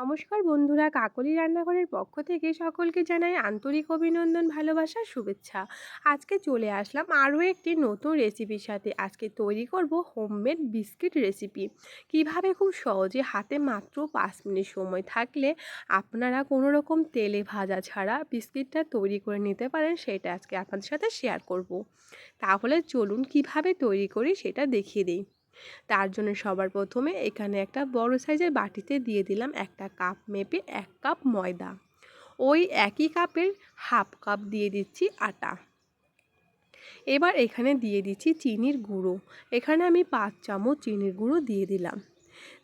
নমস্কার বন্ধুরা, কাকলি রান্নাঘরের পক্ষ থেকে সকলকে জানাই আন্তরিক অভিনন্দন, ভালোবাসা, শুভেচ্ছা। আজকে চলে আসলাম আরও একটি নতুন রেসিপির সাথে। আজকে তৈরি করব হোমমেড বিস্কিট রেসিপি। কীভাবে খুব সহজে হাতে মাত্র পাঁচ মিনিট সময় থাকলে আপনারা কোনো রকম তেলে ভাজা ছাড়া বিস্কিটটা তৈরি করে নিতে পারেন, সেটা আজকে আপনাদের সাথে শেয়ার করব। তাহলে চলুন কীভাবে তৈরি করি সেটা দেখিয়ে দিই। তার জন্য সবার প্রথমে এখানে একটা বড় সাইজের বাটিতে দিয়ে দিলাম একটা কাপ মেপে এক কাপ ময়দা। ওই একই কাপের হাফ কাপ দিয়ে দিচ্ছি আটা। এবার এখানে দিয়ে দিচ্ছি চিনির গুঁড়ো। এখানে আমি পাঁচ চামচ চিনির গুঁড়ো দিয়ে দিলাম।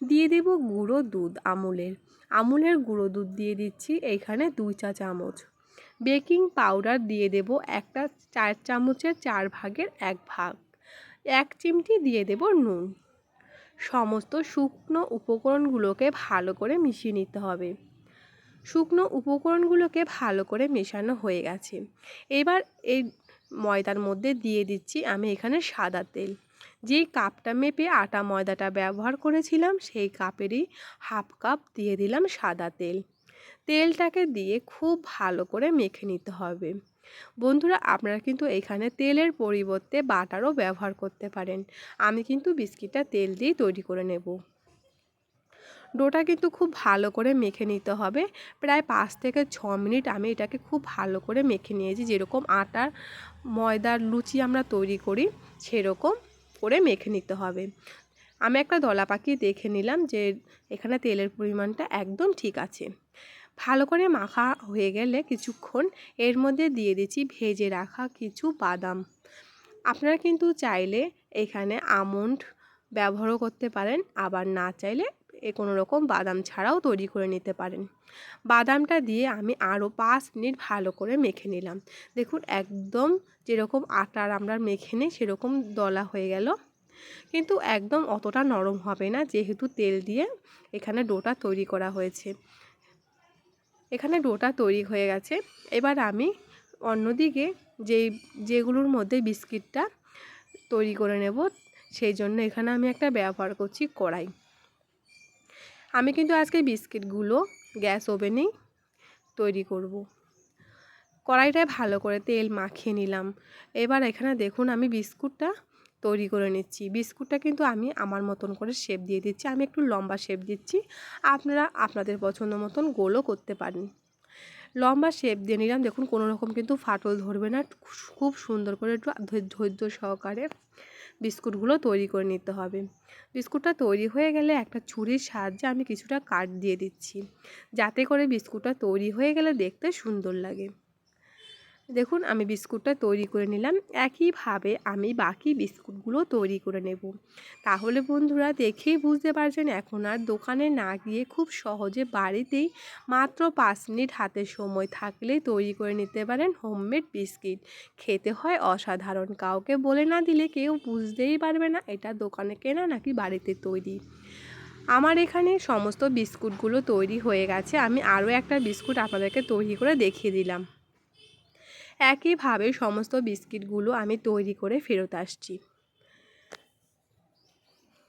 দিয়ে দেব গুঁড়ো দুধ আমুলের। আমুলের গুঁড়ো দুধ দিয়ে দিচ্ছি এখানে দুই চা চামচ। বেকিং পাউডার দিয়ে দেব একটা চার চামচের চার ভাগের এক ভাগ। এক চিমটি দিয়ে দেব নুন। সমস্ত শুকনো উপকরণগুলোকে ভালো করে মিশিয়ে নিতে হবে। শুকনো উপকরণগুলোকে ভালো করে মেশানো হয়ে গেছে। এবার এই ময়দার মধ্যে দিয়ে দিচ্ছি আমি এখানে সাদা তেল। যেই কাপটা মেপে আটা ময়দাটা ব্যবহার করেছিলাম, সেই কাপেরই হাফ কাপ দিয়ে দিলাম সাদা তেল। তেলটাকে দিয়ে খুব ভালো করে মেখে নিতে হবে। বন্ধুরা, আপনারা কিন্তু এখানে তেলের পরিবর্তে বাটারও ব্যবহার করতে পারেন। আমি কিন্তু বিস্কিটটা তেল দিয়েই তৈরি করে নেব। ডোটা কিন্তু খুব ভালো করে মেখে নিতে হবে। প্রায় পাঁচ থেকে ছ মিনিট আমি এটাকে খুব ভালো করে মেখে নিয়েছি। যেরকম আটার, ময়দার লুচি আমরা তৈরি করি, সেরকম করে মেখে নিতে হবে। আমি একটা দলা পাখি দেখে নিলাম যে এখানে তেলের পরিমাণটা একদম ঠিক আছে। ভালো করে মাখা হয়ে গেলে কিছুক্ষণ এর মধ্যে দিয়ে দিচ্ছি ভেজে রাখা কিছু বাদাম। আপনারা কিন্তু চাইলে এখানে আমন্ড ব্যবহারও করতে পারেন, আবার না চাইলে এ কোনো রকম বাদাম ছাড়াও তৈরি করে নিতে পারেন। বাদামটা দিয়ে আমি আরও পাঁচ মিনিট ভালো করে মেখে নিলাম। দেখুন একদম যেরকম আটার আমরা মেখে নিই সেরকম দলা হয়ে গেল। কিন্তু একদম অতটা নরম হবে না, যেহেতু তেল দিয়ে এখানে ডোটা তৈরি করা হয়েছে। এখানে ডোটা তৈরি হয়ে গেছে। এবার আমি অন্যদিকে যেই, যেগুলোর মধ্যে বিস্কিটটা তৈরি করে নেব, সেই জন্য এখানে আমি একটা ব্যবহার করছি কড়াই। আমি কিন্তু আজকে বিস্কিটগুলো গ্যাস ওভেনেই তৈরি করব। কড়াইটায় ভালো করে তেল মাখিয়ে নিলাম। এবার এখানে দেখুন আমি বিস্কুটটা তৈরি করে নিচ্ছি। বিস্কুটটা কিন্তু আমি আমার মতন করে শেপ দিয়ে দিচ্ছি। আমি একটু লম্বা শেপ দিচ্ছি। আপনারা আপনাদের পছন্দ মতন গোলও করতে পারেন। লম্বা শেপ দিয়ে নিলাম। দেখুন, কোনো রকম কিন্তু ফাটল ধরবে না। খুব সুন্দর করে একটু ধৈর্য সহকারে বিস্কুটগুলো তৈরি করে নিতে হবে। বিস্কুটটা তৈরি হয়ে গেলে একটা ছুরির সাহায্যে আমি কিছুটা কাট দিয়ে দিচ্ছি। যাতে করে বিস্কুটটা তৈরি হয়ে গেলে দেখতে সুন্দর লাগে। দেখুন, আমি বিস্কুটটা তৈরি করে নিলাম। একইভাবে আমি বাকি বিস্কুটগুলো তৈরি করে নেব। তাহলে বন্ধুরা, দেখেই বুঝতে পারছেন, এখন আর দোকানে না গিয়ে খুব সহজে বাড়িতেই মাত্র পাঁচ মিনিট হাতের সময় থাকলেই তৈরি করে নিতে পারেন হোমমেড বিস্কিট। খেতে হয় অসাধারণ, কাউকে বলে না দিলে কেউ বুঝতেই পারবে না এটা দোকানে কেনা নাকি বাড়িতে তৈরি। আমার এখানে সমস্ত বিস্কুটগুলো তৈরি হয়ে গেছে। আমি আরও একটা বিস্কুট আপনাদেরকে তৈরি করে দেখিয়ে দিলাম। একইভাবে সমস্ত বিস্কিটগুলো আমি তৈরি করে ফেরত আসছি।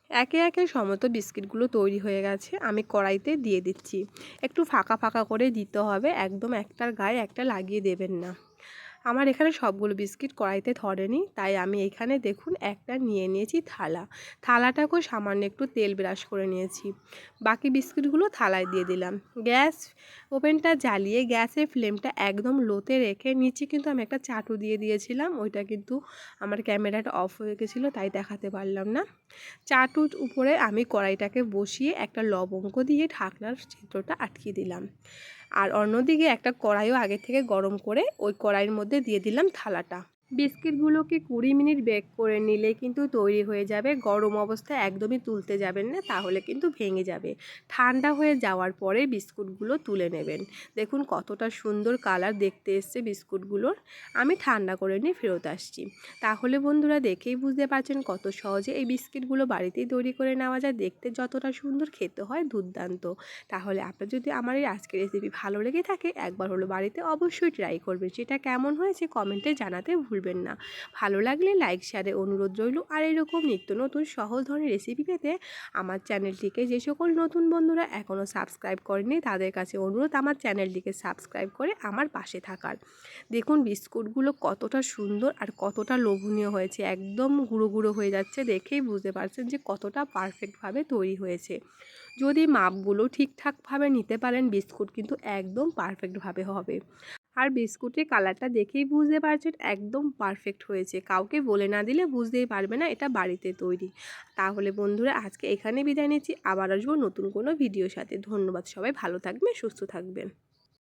একে একে সমস্ত বিস্কিটগুলো তৈরি হয়ে গেছে, আমি কড়াইতে দিয়ে দিচ্ছি। একটু ফাঁকা ফাঁকা করে দিতে হবে, একদম একটার গায়ে একটা লাগিয়ে দেবেন না। আমার এখানে সবগুলো বিস্কিট কড়াইতে ধরেনি, তাই আমি এখানে দেখুন একটা নিয়ে নিয়েছি থালা। থালাটাকেও সামান্য একটু তেল ব্রাশ করে নিয়েছি। বাকি বিস্কিটগুলো থালায় দিয়ে দিলাম। গ্যাস ওভেনটা জ্বালিয়ে গ্যাসের ফ্লেমটা একদম লোতে রেখে নিচে কিন্তু আমি একটা চাটু দিয়ে দিয়েছিলাম, ওইটা কিন্তু আমার ক্যামেরাটা অফ হয়ে গেছিল, তাই দেখাতে পারলাম না। চাটুর উপরে আমি কড়াইটাকে বসিয়ে একটা লবঙ্গ দিয়ে ঢাকনার চিত্রটা আটকে দিলাম। আর অন্যদিকে একটা কড়াইও আগে থেকে গরম করে ওই কড়াইয়ের মধ্যে দিয়ে দিলাম থালাটা। বিস্কিটগুলোকে কুড়ি মিনিট বেক করে নিলে কিন্তু তৈরি হয়ে যাবে। গরম অবস্থায় একদমই তুলতে যাবেন না, তাহলে কিন্তু ভেঙে যাবে। ঠান্ডা হয়ে যাওয়ার পরে বিস্কুটগুলো তুলে নেবেন। দেখুন কতটা সুন্দর কালার দেখতে এসছে বিস্কুটগুলোর। আমি ঠান্ডা করে নিয়ে ফেরত আসছি। তাহলে বন্ধুরা দেখেই বুঝতে পারছেন কত সহজে এই বিস্কিটগুলো বাড়িতেই তৈরি করে নেওয়া যায়। দেখতে যতটা সুন্দর খেতে হয় দুর্দান্ত। তাহলে আপনার যদি আমার এই আজকের রেসিপি ভালো লেগে থাকে, একবার হলো বাড়িতে অবশ্যই ট্রাই করবেন। সেটা কেমন হয়েছে কমেন্টে জানাতে ভুল ভুলবেন না। ভালো লাগলে লাইক শেয়ারে অনুরোধ রইল। আর এরকম নিত্য নতুন সহজ ধরনের রেসিপি পেতে আমার চ্যানেলটিকে যে সকল নতুন বন্ধুরা এখনও সাবস্ক্রাইব করেনি, তাদের কাছে অনুরোধ আমার চ্যানেলটিকে সাবস্ক্রাইব করে আমার পাশে থাকার। দেখুন বিস্কুটগুলো কতটা সুন্দর আর কতটা লোভনীয় হয়েছে। একদম গুঁড়ো গুঁড়ো হয়ে যাচ্ছে দেখেই বুঝতে পারছেন যে কতটা পারফেক্টভাবে তৈরি হয়েছে। যদি মাপগুলো ঠিকঠাকভাবে নিতে পারেন বিস্কুট কিন্তু একদম পারফেক্টভাবে হবে। আর বিস্কুটের কালারটা দেখেই বুঝতে পারছেন, একদম পারফেক্ট হয়েছে। কাউকে বলে না দিলে বুঝতেই পারবে না, এটা বাড়িতে তৈরি। তাহলে বন্ধুরা, আজকে এখানে বিদায় নিচ্ছি। আবার আসব নতুন কোনো ভিডিওর সাথে। ধন্যবাদ সবাই, ভালো থাকবে সুস্থ থাকবেন।